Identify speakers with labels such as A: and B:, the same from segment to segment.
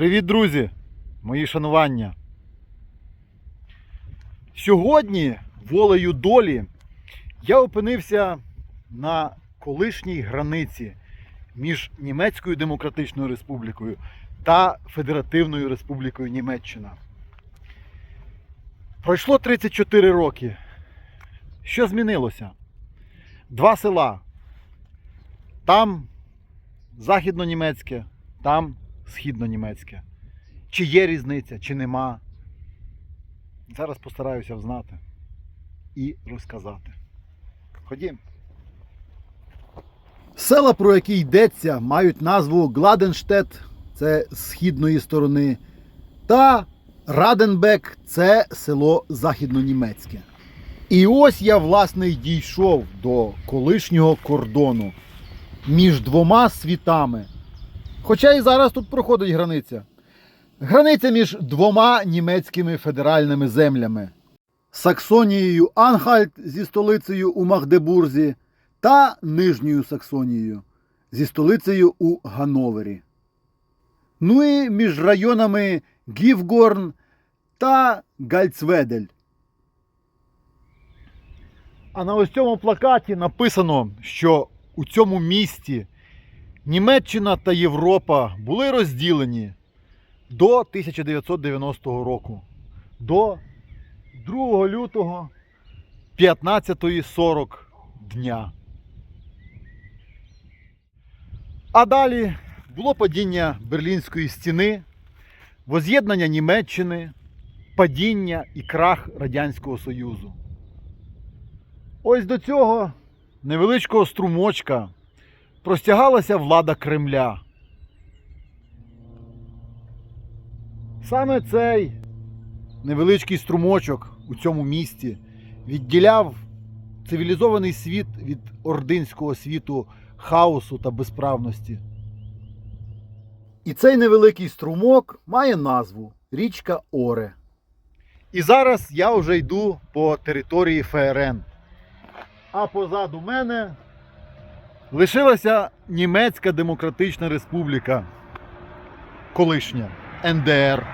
A: Привіт, друзі! Мої шанування. Сьогодні, волею долі, я опинився на колишній границі між Німецькою Демократичною Республікою та Федеративною Республікою Німеччина. Пройшло 34 роки. Що змінилося? Два села. Там західнонімецьке, там східнонімецьке. Чи є різниця, чи нема. Зараз постараюся взнати і розказати. Ходім. Села, про які йдеться, мають назву Гладенштет, це з східної сторони, та Раденбек це село західнонімецьке. І ось я, власне, дійшов до колишнього кордону між двома світами. Хоча і зараз тут проходить границя. Границя між двома німецькими федеральними землями Саксонією Анхальт зі столицею у Магдебурзі та Нижньою Саксонією зі столицею у Гановері. Ну і між районами Гівгорн та Гальцведель. А на ось цьому плакаті написано, що у цьому місті Німеччина та Європа були розділені до 1990 року, до 2 лютого 15.40 дня. А далі було падіння Берлінської стіни, воз'єднання Німеччини, падіння і крах Радянського Союзу. Ось до цього невеличкого струмочка простягалася влада Кремля. Саме цей невеличкий струмочок у цьому місті відділяв цивілізований світ від ординського світу хаосу та безправності. І цей невеликий струмок має назву річка Оре. І зараз я вже йду по території ФРН. А позаду мене лишилася Німецька Демократична Республіка, колишня НДР.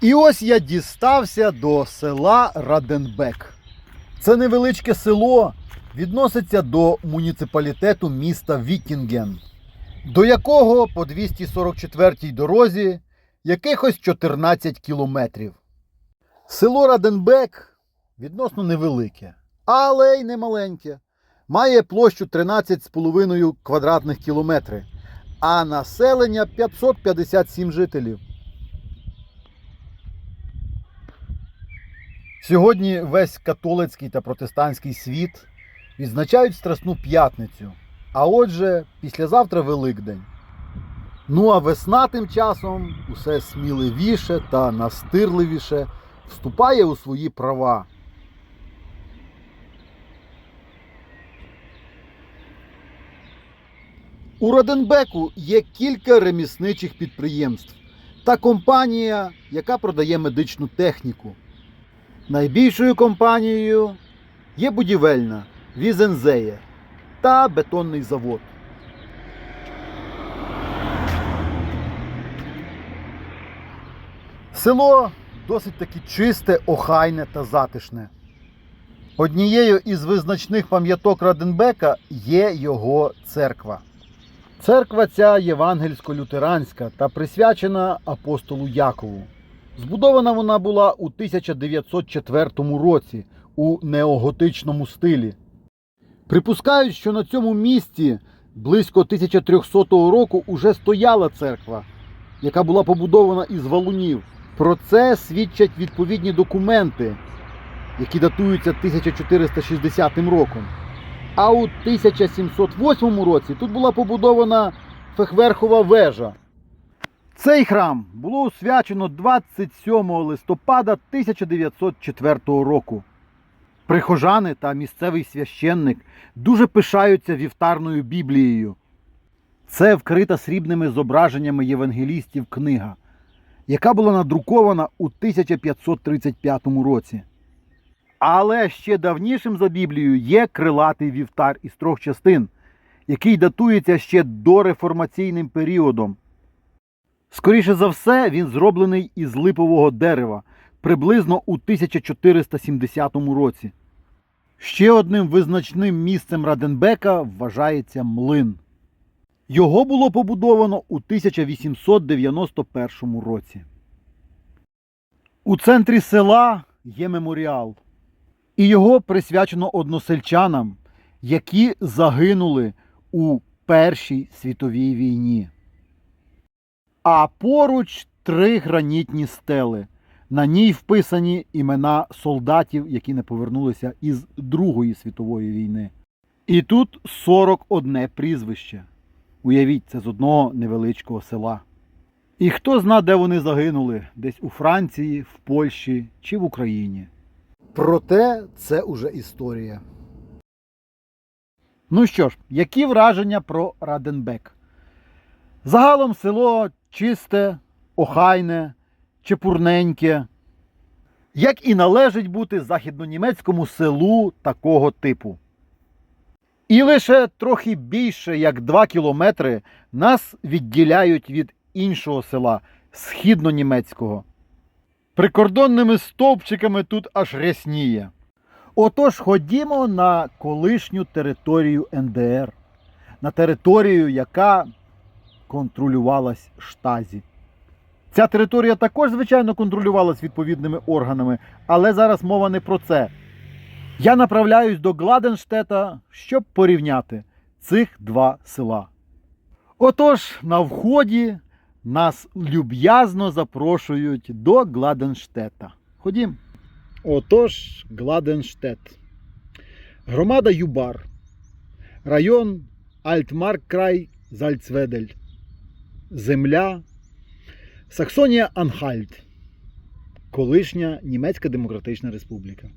A: І ось я дістався до села Раденбек. Це невеличке село відноситься до муніципалітету міста Вікінген, до якого по 244-й дорозі якихось 14 кілометрів. Село Раденбек відносно невелике, але й не маленьке. Має площу 13,5 квадратних кілометри, а населення 557 жителів. Сьогодні весь католицький та протестантський світ відзначають Страсну п'ятницю, а отже, післязавтра Великдень. Ну а весна тим часом усе сміливіше та настирливіше вступає у свої права. У Роденбеку є кілька ремісничих підприємств та компанія, яка продає медичну техніку. Найбільшою компанією є будівельна Візензеє та бетонний завод. Село досить таки чисте, охайне та затишне. Однією із визначних пам'яток Раденбека є його церква. Церква ця євангельсько-лютеранська та присвячена апостолу Якову. Збудована вона була у 1904 році у неоготичному стилі. Припускають, що на цьому місці близько 1300 року уже стояла церква, яка була побудована із валунів. Про це свідчать відповідні документи, які датуються 1460 роком. А у 1708 році тут була побудована фехверхова вежа. Цей храм було освячено 27 листопада 1904 року. Прихожани та місцевий священник дуже пишаються вівтарною Біблією. Це вкрита срібними зображеннями євангелістів книга, яка була надрукована у 1535 році. Але ще давнішим за Біблією є крилатий вівтар із трьох частин, який датується ще дореформаційним періодом. Скоріше за все, він зроблений із липового дерева приблизно у 1470 році. Ще одним визначним місцем Раденбека вважається млин. Його було побудовано у 1891 році. У центрі села є меморіал, і його присвячено односельчанам, які загинули у Першій світовій війні. А поруч три гранітні стели. На ній вписані імена солдатів, які не повернулися із Другої світової війни. І тут 41 прізвище. Уявіть, це з одного невеличкого села. І хто зна, де вони загинули, десь у Франції, в Польщі чи в Україні. Проте це уже історія. Ну що ж, які враження про Раденбек? Загалом село чисте, охайне, чепурненьке, як і належить бути західнонімецькому селу такого типу. І лише трохи більше як 2 кілометри нас відділяють від іншого села східнонімецького. Прикордонними стовпчиками тут аж рясніє. Отож, ходімо на колишню територію НДР, на територію, яка контролювалась штазі. Ця територія також, звичайно, контролювалась відповідними органами, але зараз мова не про це. Я направляюсь до Гладенштета, щоб порівняти цих два села. Отож, на вході нас люб'язно запрошують до Гладенштета. Ходім. Отож, Гладенштет. Громада Юбар. Район Альтмарккрай Зальцведель. Земля Саксонія Анхальт. Колишня Німецька Демократична Республіка.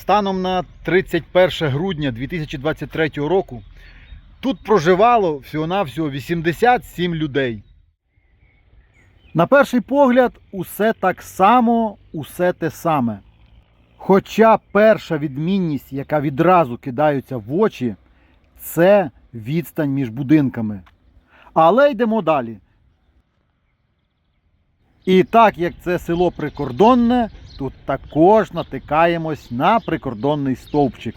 A: Станом на 31 грудня 2023 року тут проживало всього-навсього 87 людей. На перший погляд, усе так само, усе те саме. Хоча перша відмінність, яка відразу кидається в очі, це відстань між будинками. Але йдемо далі. І так як це село прикордонне, тут також натикаємось на прикордонний стовпчик.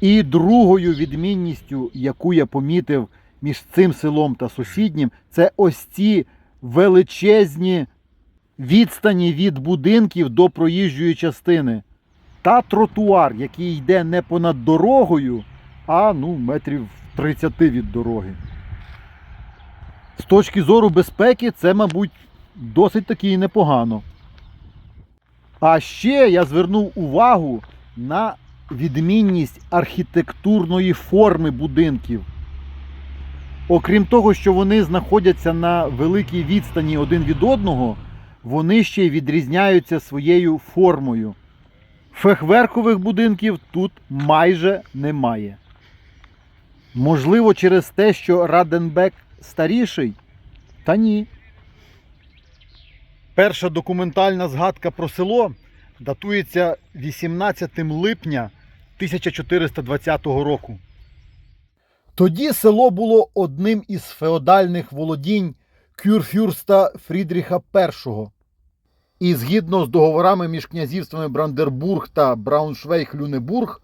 A: І другою відмінністю, яку я помітив між цим селом та сусіднім, це ось ці величезні відстані від будинків до проїжджої частини. Та тротуар, який йде не понад дорогою, а ну, метрів 30 від дороги. З точки зору безпеки, це, мабуть, досить таки і непогано. А ще я звернув увагу на відмінність архітектурної форми будинків. Окрім того, що вони знаходяться на великій відстані один від одного, вони ще й відрізняються своєю формою. Фехверкових будинків тут майже немає. Можливо, через те, що Раденбек старіший? Та ні. Перша документальна згадка про село датується 18 липня 1420 року. Тоді село було одним із феодальних володінь кюрфюрста Фрідріха І. І згідно з договорами між князівствами Брандербург та Брауншвейг-Люнебург,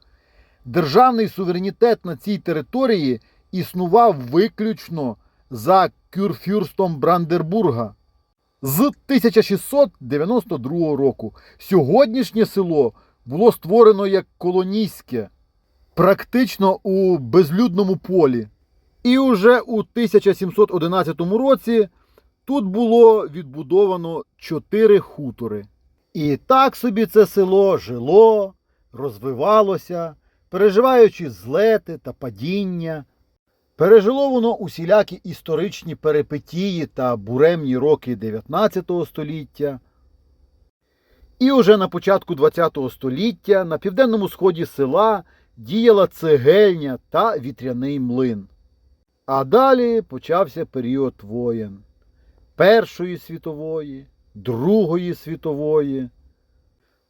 A: державний суверенітет на цій території існував виключно за кюрфюрстом Брандербурга. З 1692 року сьогоднішнє село було створено як колонійське, практично у безлюдному полі. І уже у 1711 році тут було відбудовано чотири хутори. І так собі це село жило, розвивалося, переживаючи злети та падіння. Пережило воно усілякі історичні перипетії та буремні роки 19 століття. І уже на початку 20 століття на південному сході села діяла цегельня та вітряний млин. А далі почався період воєн Першої світової, Другої світової.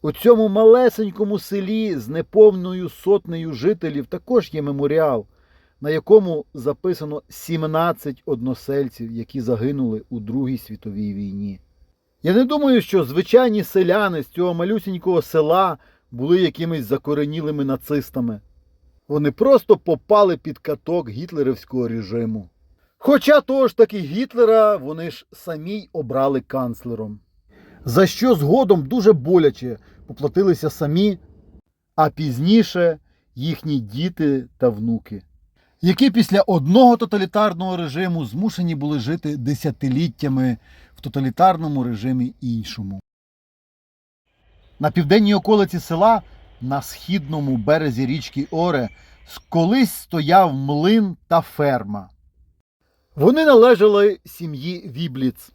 A: У цьому малесенькому селі з неповною сотнею жителів також є меморіал, на якому записано 17 односельців, які загинули у Другій світовій війні. Я не думаю, що звичайні селяни з цього малюсінького села були якимись закоренілими нацистами. Вони просто попали під каток гітлерівського режиму. Хоча того ж таки Гітлера вони ж самі обрали канцлером. За що згодом дуже боляче поплатилися самі, а пізніше їхні діти та внуки, які після одного тоталітарного режиму змушені були жити десятиліттями в тоталітарному режимі іншому. На південній околиці села, на східному березі річки Оре, колись стояв млин та ферма. Вони належали сім'ї Вібліц.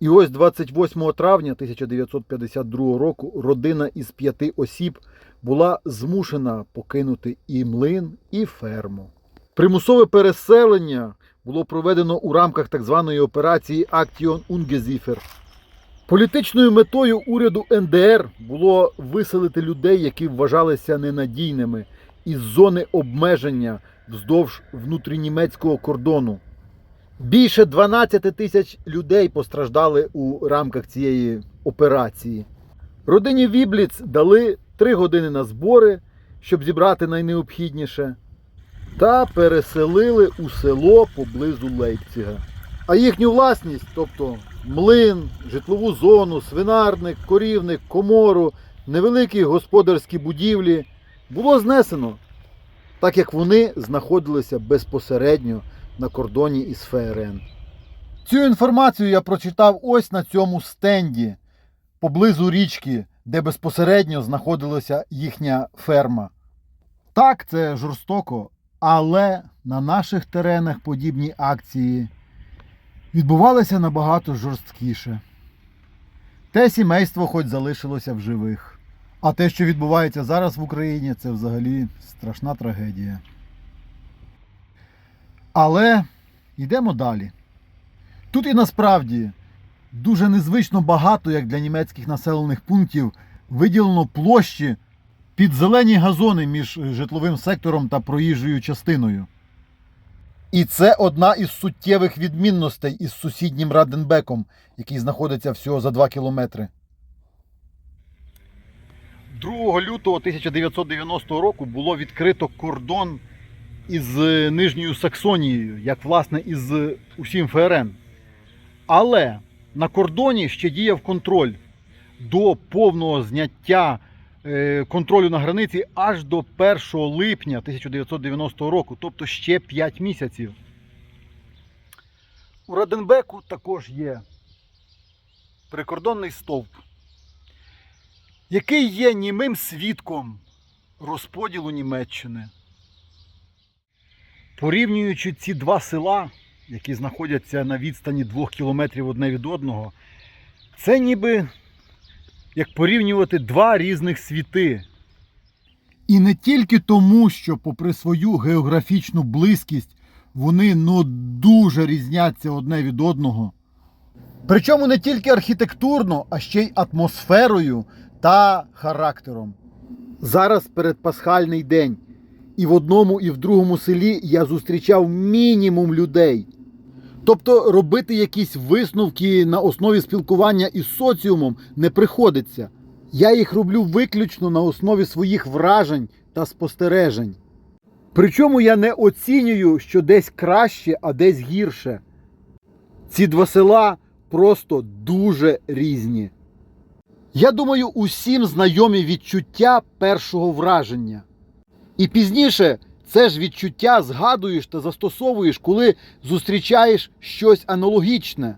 A: І ось 28 травня 1952 року родина із п'яти осіб була змушена покинути і млин, і ферму. Примусове переселення було проведено у рамках так званої операції Action Ungeziefer. Політичною метою уряду НДР було виселити людей, які вважалися ненадійними, із зони обмеження вздовж внутрінімецького кордону. Більше 12 тисяч людей постраждали у рамках цієї операції. Родині Вібліц дали 3 години на збори, щоб зібрати найнеобхідніше, та переселили у село поблизу Лейпціга. А їхню власність, тобто млин, житлову зону, свинарник, корівник, комору, невеликі господарські будівлі, було знесено, так як вони знаходилися безпосередньо на кордоні із ФРН. Цю інформацію я прочитав ось на цьому стенді поблизу річки, де безпосередньо знаходилася їхня ферма. Так, це жорстоко, але на наших теренах подібні акції відбувалися набагато жорсткіше. Те сімейство хоч залишилося в живих. А те, що відбувається зараз в Україні, це взагалі страшна трагедія. Але йдемо далі. Тут і насправді дуже незвично багато, як для німецьких населених пунктів, виділено площі під зелені газони між житловим сектором та проїжджою частиною. І це одна із суттєвих відмінностей із сусіднім Раденбеком, який знаходиться всього за 2 кілометри. 2 лютого 1990 року було відкрито кордон із е, Нижньою Саксонією, як власне із е, усім ФРН. Але на кордоні ще діяв контроль до повного зняття е, контролю на границі аж до 1 липня 1990 року, тобто ще 5 місяців. У Раденбеку також є прикордонний стовп, який є німим свідком розподілу Німеччини. Порівнюючи ці два села, які знаходяться на відстані двох кілометрів одне від одного, це ніби як порівнювати два різних світи. І не тільки тому, що, попри свою географічну близькість, вони ну дуже різняться одне від одного. Причому не тільки архітектурно, а ще й атмосферою та характером. Зараз передпасхальний день. І в одному, і в другому селі я зустрічав мінімум людей. Тобто робити якісь висновки на основі спілкування із соціумом не приходиться. Я їх роблю виключно на основі своїх вражень та спостережень. Причому я не оцінюю, що десь краще, а десь гірше. Ці два села просто дуже різні. Я думаю, усім знайомі відчуття першого враження. І пізніше це ж відчуття згадуєш та застосовуєш, коли зустрічаєш щось аналогічне.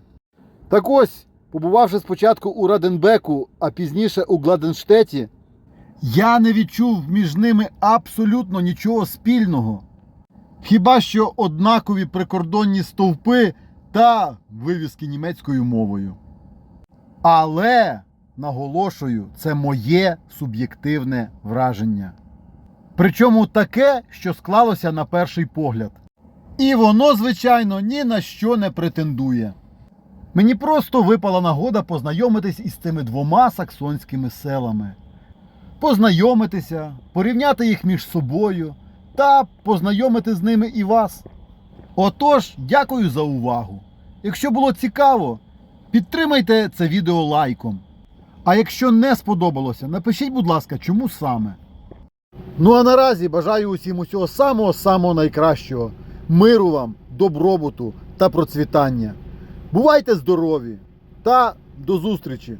A: Так ось, побувавши спочатку у Раденбеку, а пізніше у Гладенштеті, я не відчув між ними абсолютно нічого спільного. Хіба що однакові прикордонні стовпи та вивіски німецькою мовою. Але, наголошую, це моє суб'єктивне враження. Причому таке, що склалося на перший погляд. І воно, звичайно, ні на що не претендує. Мені просто випала нагода познайомитись із цими двома саксонськими селами. Познайомитися, порівняти їх між собою та познайомити з ними і вас. Отож, дякую за увагу. Якщо було цікаво, підтримайте це відео лайком. А якщо не сподобалося, напишіть, будь ласка, чому саме. Ну а наразі бажаю усім усього самого-самого найкращого. Миру вам, добробуту та процвітання. Бувайте здорові та до зустрічі!